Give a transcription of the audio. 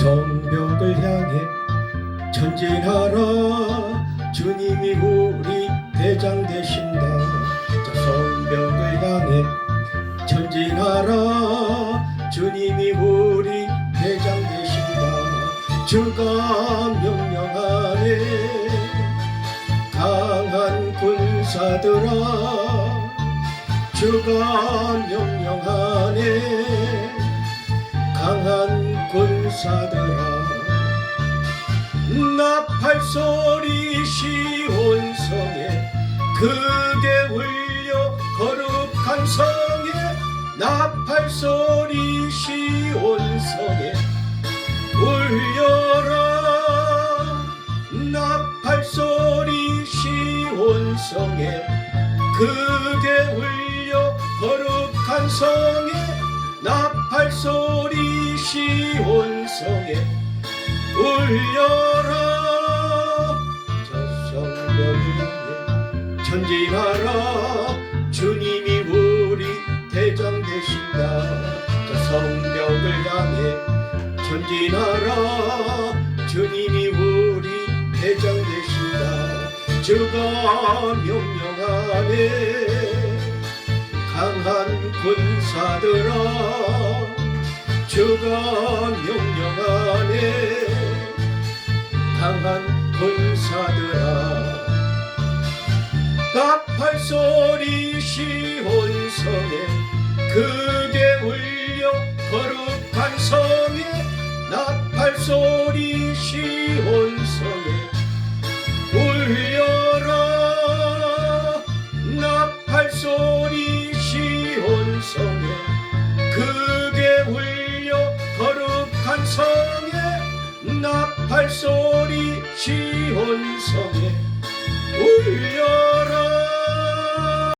성벽을 향해 전진하라 주님이 우리 대장 되신다. 저 성벽을 향해 전진하라 주님이 우리 대장 되신다. 주가 명령하네 강한 군사들아 주가 명령하네 사들아 나팔 소리 시온성에 크게 울려 거룩한 성에 나팔 소리 시온성에 울려라. 나팔 소리 시온성에 크게 울려 거룩한 성에 나팔 소리 시온성에 울려라. 저 성벽을 향해 전진하라. 주님이 우리 대장 되신다. 저 성벽을 향해 전진하라. 주님이 우리 대장 되신다. 주가 명령하네. 강한 군사들아 주가 명령하네 강한 군사들아 나팔 소리 시온성에 크게 울려 거룩 성에 나팔 소리 시온 성에 울려